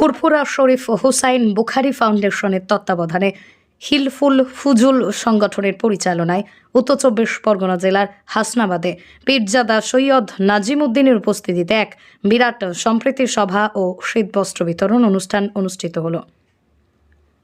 ফুরফুরা শরীফ হুসাইন বুখারি ফাউন্ডেশনের তত্ত্বাবধানে হিলফুল ফুজুল সংগঠনের পরিচালনায় উত্তর চব্বিশ পরগনা জেলার হাসনাবাদে পীরজাদা সৈয়দ নাজিম উদ্দিনের উপস্থিতিতে এক বিরাট সম্প্রীতি সভা ও শীতবস্ত্র বিতরণ অনুষ্ঠান অনুষ্ঠিত হলো।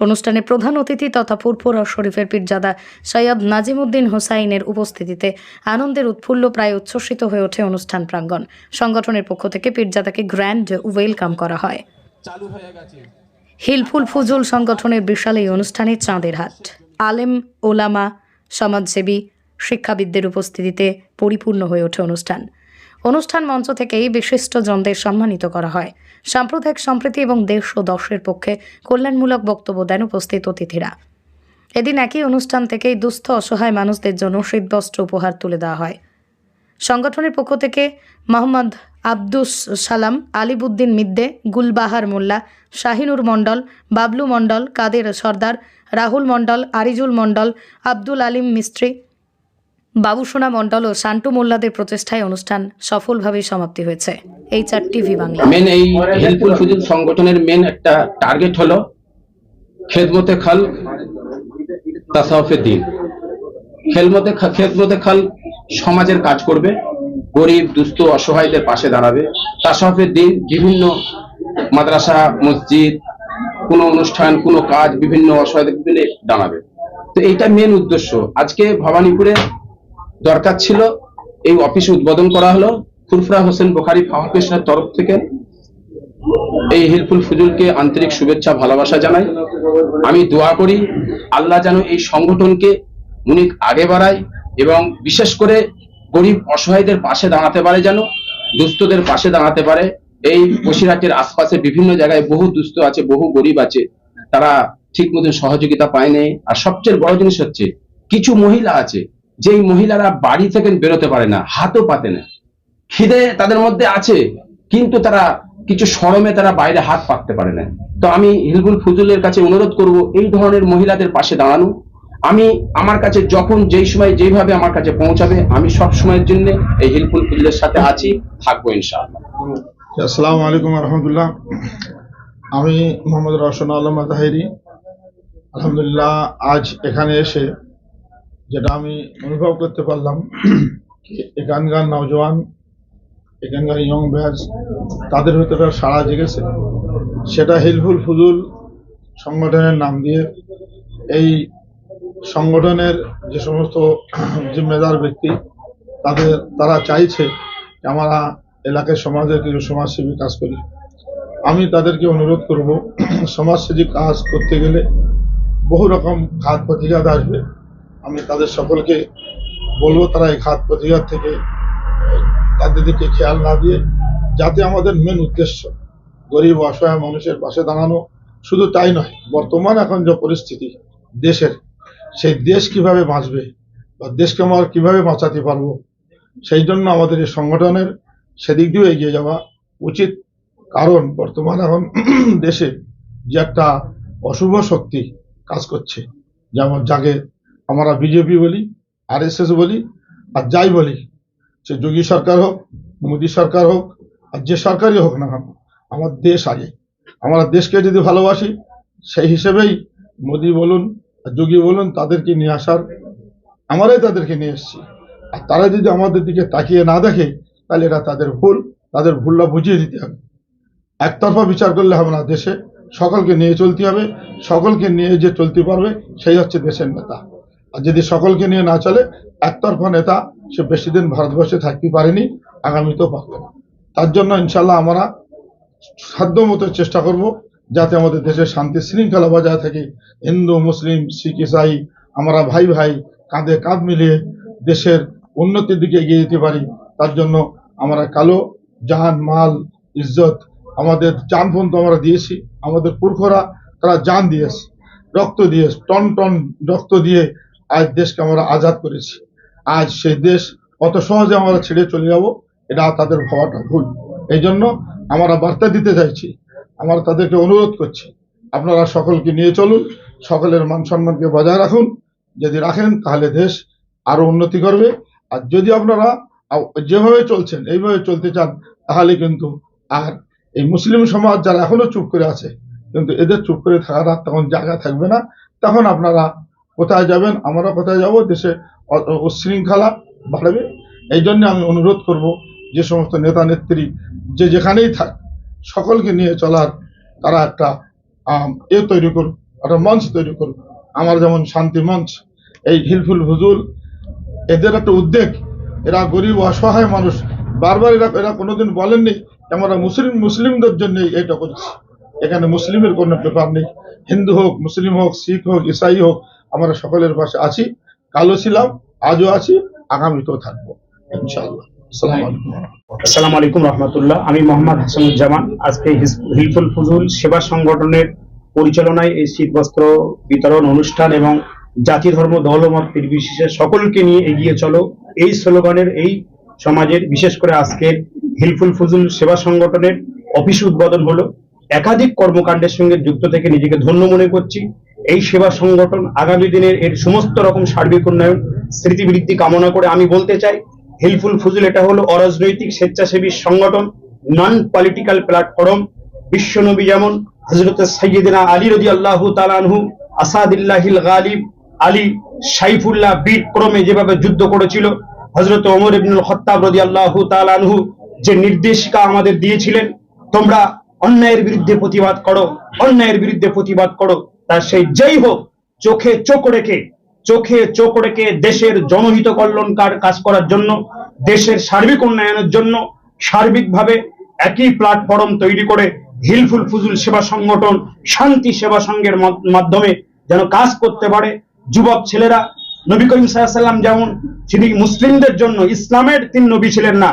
অনুষ্ঠানে প্রধান অতিথি তথা ফুরফুরা শরীফের পীরজাদা সৈয়দ নাজিমুদ্দিন হোসাইনের উপস্থিতিতে আনন্দের উৎফুল্ল, প্রায় উচ্ছ্বসিত হয়ে ওঠে অনুষ্ঠান প্রাঙ্গণ। সংগঠনের পক্ষ থেকে পীরজাদাকে গ্র্যান্ড ওয়েলকাম করা হয়। হিলফুল ফুজুল সংগঠনের বিশাল এই অনুষ্ঠানে চাঁদের হাট। আলেম, ওলামা, সমাজসেবী, শিক্ষাবিদদের উপস্থিতিতে পরিপূর্ণ হয়ে ওঠে অনুষ্ঠান। অনুষ্ঠান মঞ্চ থেকেই বিশিষ্ট জনদের সম্মানিত করা হয়। সাম্প্রদায়িক সম্প্রীতি এবং দেশ ও দশের পক্ষে কল্যাণমূলক বক্তব্য দেন উপস্থিত অতিথিরা। এদিন একই অনুষ্ঠান থেকেই দুস্থ, অসহায় মানুষদের জন্য শীতবস্ত্র উপহার তুলে দেওয়া হয়। সংগঠনের পক্ষ থেকে মোহাম্মদ আব্দুস সালাম, আলিবুদ্দিন মিদ্দে, গুলবাহার মোল্লা, শাহিনুর মণ্ডল, বাবলু মণ্ডল, কাদের সর্দার, রাহুল মণ্ডল, আরিজুল মণ্ডল, আব্দুল আলিম মিস্ত্রি, বাবুসোনা মণ্ডল ও শান্টু মোল্লাদের প্রচেষ্টায় অনুষ্ঠান সফলভাবে সমাপ্তি হয়েছে। এই চার টিভি বাংলা। মেন এই সংগঠনের মেন একটা টার্গেট হলো খেদমতে খাল, তাসাউফের দিন। খেলমতে খেদমতে খাল সমাজের কাজ করবে। গরিব, দুস্থ, অসহায়দের পাশে দাঁড়াবে। তাসাউফের দিন বিভিন্ন মাদ্রাসা, মসজিদ, কোনো অনুষ্ঠান, কোনো কাজ, বিভিন্ন অসহায়দের বিভিন্ন দাঁড়াবে। তো এইটা মেন উদ্দেশ্য। আজকে ভবানীপুরে দরকার ছিল, এই অফিস উদ্বোধন করা হলো। ফুরফুরা হোসেন বোখারি ফাউন্ডেশনের তরফ থেকে। এই হিলফুল ফুজুলকে আন্তরিক শুভেচ্ছা, ভালোবাসা জানাই। আমি দোয়া করি, আল্লাহ যেন এই সংগঠনকে উনি আগে বাড়ায় এবং বিশেষ করে গরিব অসহায়দের পাশে দাঁড়াতে পারে যেন, দুস্থদের পাশে দাঁড়াতে পারে। এই বসিরহাটের আশপাশে বিভিন্ন জায়গায় বহু দুস্থ আছে, বহু গরিব আছে। তারা ঠিক মতন সহযোগিতা পায়নি আর সবচেয়ে বড় জিনিস হচ্ছে, কিছু মহিলা আছে, যেই মহিলারা বাড়ি থেকে বেরোতে পারে না, হাতও পাতে না। খিদে তাদের মধ্যে আছে, কিন্তু তারা কিছু শরমে তারা বাইরে হাত পাততে পারে না। তো আমি হিলবুল ফুজুলের কাছে অনুরোধ করব, এই ধরনের মহিলাদের পাশে দাঁড়ানো। আমি আমার কাছে যখন যেই সময় যেইভাবে আমার কাছে পৌঁছাবে, আমি সব সময়ের জন্য এই হিলফুল ফুজুলের সাথে আছি, থাকব ইনশাআল্লাহ। আসসালামু আলাইকুম রহমতুল্লাহ। আমি মোহাম্মদ রওশন আলম তাহেরি আলহামদুলিল্লাহ, আজ এখানে এসে যেটা আমি অনুভব করতে পারলাম এখানকার নওজওয়ান এখানকার ইয়ং ব্যাচ তাদের ভিতরে সাড়া জেগেছে। সেটা হিলফুল ফুজুল সংগঠনের নাম দিয়ে এই সংগঠনের যে সমস্ত জিম্মেদার ব্যক্তি, তাদের, তারা চাইছে আমরা এলাকার সমাজের কিছু সমাজসেবী কাজ করি। আমি তাদেরকে অনুরোধ করব, সমাজসেবী কাজ করতে গেলে বহু রকম ঘাত প্রতিঘাত আসবে। আমি তাদের সকলকে বলব, তারা এই ঘাত প্রতিঘাত থেকে তাদের দিকে খেয়াল না দিয়ে যাতে আমাদের মেন উদ্দেশ্য গরিব অসহায় মানুষের পাশে দাঁড়ানো শুধু তাই নয়, বর্তমান এখন যে পরিস্থিতি দেশের সেই দেশ কীভাবে বাঁচবে বা দেশকে আমরা কীভাবে বাঁচাতে পারব, সেই জন্য আমাদের এই সংগঠনের সেদিক দিয়েও এগিয়ে যাওয়া উচিত। কারণ বর্তমান এখন দেশে যে একটা অশুভ শক্তি কাজ করছে, যেমন যাকে আমরা বিজেপি বলি, আরএসএস বলি, আর যাই বলি, সে যোগী সরকার হোক, মোদী সরকার হোক, আর যে সরকারই হোক না কেন, আমার দেশ আগে। আমরা দেশকে যদি ভালোবাসি, সেই হিসেবেই মোদী বলুন যোগী বলুন তাদেরকে নিয়ে আসার, আমরাই তাদেরকে নিয়ে এসেছি। আর তারা যদি আমাদের দিকে তাকিয়ে না দেখে, তাহলে এটা তাদের ভুল, তাদের ভুলটা বুঝিয়ে দিতে হবে। একতরফা বিচার করলে হবে না দেশে। সকলকে নিয়ে চলতে হবে। সকলকে নিয়ে যে চলতে পারবে, সেই হচ্ছে দেশের নেতা। আর যদি সকলকে নিয়ে না চলে, একতরফা নেতা সে বেশি দিন ভারতবর্ষে থাকতে পারেনি, আগামীতেও পারবে না। তার জন্য ইনশাল্লাহ আমরা সাধ্য মতো চেষ্টা করব যাতে আমাদের দেশের শান্তি শৃঙ্খলা বজায় থাকে। হিন্দু, মুসলিম, শিখ, ইসাই, আমরা ভাই ভাই কাঁধে কাঁধ মিলিয়ে দেশের উন্নতির দিকে এগিয়ে যেতে পারি। তার জন্য আমরা কালো, জাহান মাল, ইজ্জত, আমাদের জান পর্যন্ত আমরা দিয়েছি। আমাদের পুরখরা তারা জান দিয়েছে, রক্ত দিয়ে, টন টন রক্ত দিয়ে আজ দেশকে আমরা আজাদ করেছি। আজ সেই দেশ অত সহজে আমরা ছেড়ে চলে যাব, এটা তাদের ভাবাটা ভুল। এই জন্য আমরা বার্তা দিতে চাইছি আমরা তাদেরকে অনুরোধ করছি, আপনারা সকলকে নিয়ে চলুন, সকলের মান সম্মানকে বজায় রাখুন। যদি রাখেন, তাহলে দেশ আরও উন্নতি করবে। আর যদি আপনারা যেভাবে চলছেন, এইভাবে চলতে চান, তাহলে কিন্তু আর এই মুসলিম সমাজ যারা এখনও চুপ করে আছে, কিন্তু এদের চুপ করে থাকার তখন জায়গা থাকবে না। তখন আপনারা কোথায় যাবেন, আমরা কোথায় যাব, দেশে অ- বাড়বে। এই জন্য আমি অনুরোধ করব, যে সমস্ত নেতা নেত্রী যে যেখানেই থাক সকলকে নিয়ে চলার তারা একটা এ তৈরি করুক, একটা মঞ্চ তৈরি করুক। আমার যেমন শান্তি মঞ্চ, এই হিলফুল হুজুল এদের একটা উদ্যোগ। এরা গরিব, অসহায় মানুষ, বারবার এরা এরা কোনোদিন বলেননি, আমরা মুসলিম, মুসলিমদের জন্য এটা করছি। এখানে মুসলিমের কোনো ব্যাপার নেই। হিন্দু হোক, মুসলিম হোক, শিখ হোক, ইসাই হোক, আমরা সকলের পাশে আছি, কালো ছিলাম, আজও আছি, আগামীতেও থাকব, ইনশাআল্লাহ। আসসালামু আলাইকুম রহমতুল্লাহ। আমি মোহাম্মদ হাসানুজ্জামান। আজকে হিলফুল ফুজুল সেবা সংগঠনের পরিচালনায় এই শীতবস্ত্র বিতরণ অনুষ্ঠান এবং জাতি ধর্ম দলমত নির্বিশেষে সকলকে নিয়ে এগিয়ে চলো। এই স্লোগানের এই সমাজের বিশেষ করে আজকের হিলফুল ফুজুল সেবা সংগঠনের অফিস উদ্বোধন হলো। একাধিক কর্মকাণ্ডের সঙ্গে যুক্ত থেকে নিজেকে ধন্য মনে করছি। এই সেবা সংগঠন আগামী দিনের এর সমস্ত রকম সার্বিক উন্নয়ন স্মৃতিবৃদ্ধি কামনা করে আমি বলতে চাই হিলফুল ফুজুল, এটা হলো অরাজনৈতিক স্বেচ্ছাসেবী সংগঠন নন পলিটিক্যাল প্ল্যাটফর্ম বিশ্বনবী যেমন হজরত সৈয়দিনা আলী রদি আল্লাহ তালানহু আসাদিল্লাহিল গালিব, আলী সাইফুল্লাহ বীর ক্রমে যেভাবে যুদ্ধ করেছিল হজরত ওমর ইবনুল খত্তাব রদি আল্লাহ তালানহু যে নির্দেশিকা আমাদের দিয়েছিলেন, তোমরা অন্যায়ের বিরুদ্ধে প্রতিবাদ করো, অন্যায়ের বিরুদ্ধে প্রতিবাদ করো তার সেই যেই হোক, চোখে চোখ রেখে চোখে চোখ রেখে দেশের জনহিত কল্যাণকার কাজ করার জন্য, দেশের সার্বিক উন্নয়নের জন্য সার্বিকভাবে একই প্ল্যাটফর্ম তৈরি করে হিলফুল ফুজুল সেবা সংগঠন, শান্তি সেবা সংঘের মাধ্যমে যেন কাজ করতে পারে। যুবক ছেলেরা, নবী করিম সাল্লাম যেমন, তিনি মুসলিমদের জন্য ইসলামের তিন নবী ছিলেন না।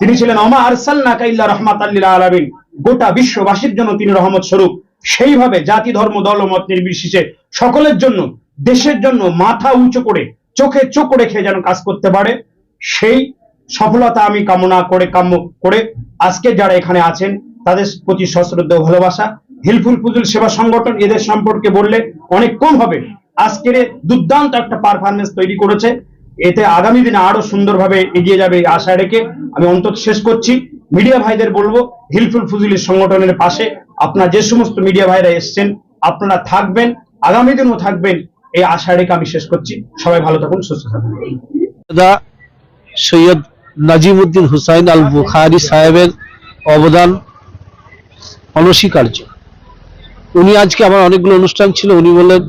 তিনি ছিলেন অমা আরসাল্লা কাইল্লা রহমাত আল্লিল আলামিন। গোটা বিশ্ববাসীর জন্য তিনি রহমত স্বরূপ। সেইভাবে জাতি, ধর্ম, দল মত নির্বিশেষে সকলের জন্য দেশের জন্য মাথা উঁচু করে, চোখে চোখ রেখে যেন কাজ করতে পারে, সেই সফলতা আমি কামনা করে, কাম্য করে আজকে যারা এখানে আছেন, তাদের প্রতি সশ্রদ্ধ ভালোবাসা। হিলফুল ফুজুল সেবা সংগঠন এদের সম্পর্কে বললে অনেক কম হবে। আজকের দুর্দান্ত একটা পারফরমেন্স তৈরি করেছে। এতে আগামী দিনে আরও সুন্দরভাবে এগিয়ে যাবে আশা রেখে আমি অন্তত শেষ করছি। মিডিয়া ভাইদের বলব, হিলফুল ফুজুলি সংগঠনের পাশে আপনারা যে সমস্ত মিডিয়া ভাইরা এসছেন, আপনারা থাকবেন, আগামী দিনও থাকবেন এই আশা রেখে আমি শেষ করছি। সবাই ভালো থাকুন, সুস্থ থাকুন। সৈয়দ নাজিমুদ্দিন হুসাইন আল বুখারি সাহেবের অবদান অনস্বীকার্য। উনি আজকে আমার অনেকগুলো অনুষ্ঠান ছিল, উনি বললেন,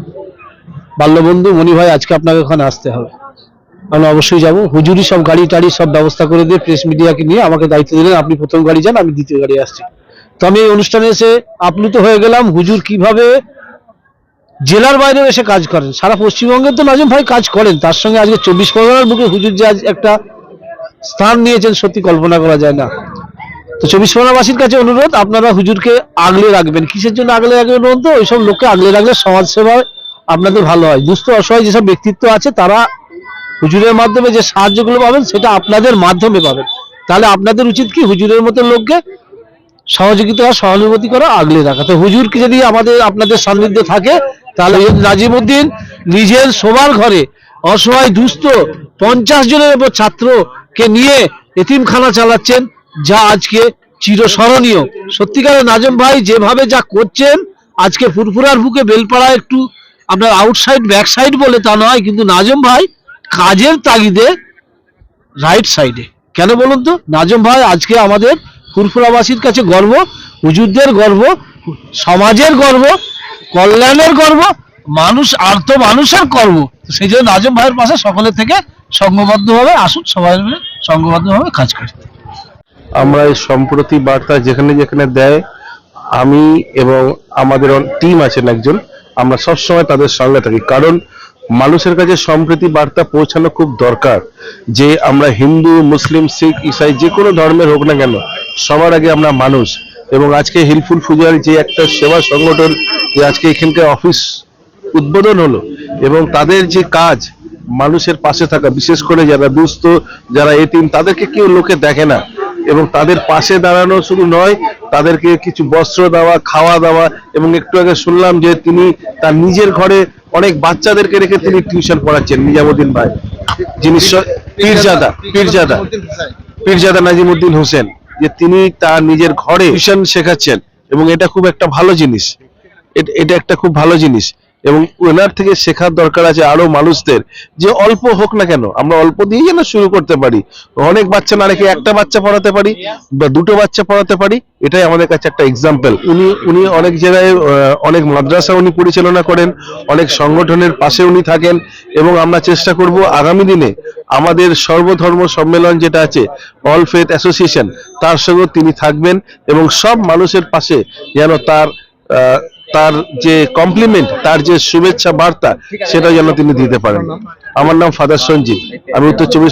বাল্যবন্ধু মনি ভাই, আজকে আপনাকে ওখানে আসতে হবে। আমি অবশ্যই যাব। হুজুরি সব গাড়ি টাড়ি সব ব্যবস্থা করে দিয়ে প্রেস মিডিয়াকে নিয়ে আমাকে দায়িত্ব দিলেন, আপনি প্রথম গাড়ি যান, আমি দ্বিতীয় গাড়ি আসছি। তো আমি এই অনুষ্ঠানে এসে আপ্লুত হয়ে গেলাম। হুজুর কীভাবে জেলার বাইরেও এসে কাজ করেন। সারা পশ্চিমবঙ্গে তো নাজম ভাই কাজ করেন। তার সঙ্গে আজকে চব্বিশ পরগনার বুকে হুজুর যে আজ একটা স্থান নিয়েছেন, সত্যি কল্পনা করা যায় না। তো চব্বিশ পরগনাবাসীর কাছে অনুরোধ, আপনারা হুজুরকে আগলে রাখবেন। কিসের জন্য আগলে রাখবেন বলুন তো? ওইসব লোককে আগলে রাখলে সমাজ সেবায় আপনাদের ভালো হয়। দুস্থ অসহায় যেসব ব্যক্তিত্ব আছে, তারা হুজুরের মাধ্যমে যে সাহায্যগুলো পাবেন, সেটা আপনাদের মাধ্যমে পাবেন। তাহলে আপনাদের উচিত কি? হুজুরের মতো লোককে সহযোগিতা সহানুভূতি করা, আগলে রাখা। তো হুজুরকে যদি আমাদের, আপনাদের সান্নিধ্যে থাকে, তাহলে নাজিমুদ্দিন নিজের শোবার ঘরে অসহায়, দুস্থ পঞ্চাশ জনের উপর ছাত্রকে নিয়ে এতিমখানা চালাচ্ছেন, যা আজকে চিরস্মরণীয়। সত্যিকারের নাজম ভাই যেভাবে যা করছেন, আজকে ফুরফুরার বুকে বেলপাড়া একটু আপনার আউটসাইড ব্যাক সাইড বলে তা নয়, কিন্তু নাজম ভাই কাজের তাগিদে রাইট সাইডে কেন বলুন তো? নাজম ভাই আজকে আমাদের ফুরফুরাবাসীর কাছে গর্ব, হুজুরদের গর্ব, সমাজের গর্ব, কল্যাণের গর্ব, মানুষ, আর্ত মানুষের গর্ব। সেই জন্য নাজম ভাইয়ের পাশে সকলের থেকে সংঘবদ্ধভাবে আসুন, সবাই মিলে সংঘবদ্ধভাবে কাজ করি। আমরা এই সম্প্রতি বার্তা যেখানে যেখানে দেয়, আমি এবং আমাদের টিম আছেন একজন, আমরা সবসময় তাদের সঙ্গে থাকি। কারণ মানুষের কাছে সম্প্রীতি বার্তা পৌঁছানো খুব দরকার যে আমরা হিন্দু, মুসলিম, শিখ, ইসাই, যে কোনো ধর্মের হোক না কেন সবার আগে আমরা মানুষ। এবং আজকে হিলফুল ফুজার যে একটা সেবা সংগঠন, যে আজকে এখানকার অফিস উদ্বোধন হলো এবং তাদের যে কাজ, মানুষের পাশে থাকা, বিশেষ করে যারা দুস্থ, যারা এতিম, তাদেরকে কেউ লোকে দেখে না। এবং তাদের পাশে দাঁড়ানো শুধু নয়, তাদেরকে কিছু বস্ত্র দেওয়া, খাওয়া দাওয়া এবং একটু আগে শুনলাম যে তিনি তার নিজের ঘরে অনেক বাচ্চাদেরকে রেখে তিনি টিউশন পড়াচ্ছেন, নিজামুদ্দিন ভাই। যিনি পীরজাদা পীরজাদা। পীরজাদা নাজিমুদ্দিন হোসেন। যে তিনি তার নিজের ঘরে টিউশন শেখাচ্ছেন এবং এটা খুব একটা ভালো জিনিস। এট- একটা খুব ভালো জিনিস। এবং ওনার থেকে শেখার দরকার আছে আরও মানুষদের, যে অল্প হোক না কেন, আমরা অল্প দিয়ে যেন শুরু করতে পারি। অনেক বাচ্চা না রেখে একটা বাচ্চা পড়াতে পারি বা দুটো বাচ্চা পড়াতে পারি, এটাই আমাদের কাছে একটা এক্সাম্পল উনি উনি অনেক জায়গায় অনেক মাদ্রাসা উনি পরিচালনা করেন, অনেক সংগঠনের পাশে উনি থাকেন এবং আমরা চেষ্টা করব আগামী দিনে আমাদের সর্বধর্ম সম্মেলন যেটা আছে অল ফেথ অ্যাসোসিয়েশন তার সঙ্গে তিনি থাকবেন এবং সব মানুষের পাশে যেন তার তার যে কমপ্লিমেন্ট তার যে শুভেচ্ছা বার্তা সেটা যেন তিনি দিতে পারেন। আমার নাম ফাদার সঞ্জিত আমি উত্তর চব্বিশ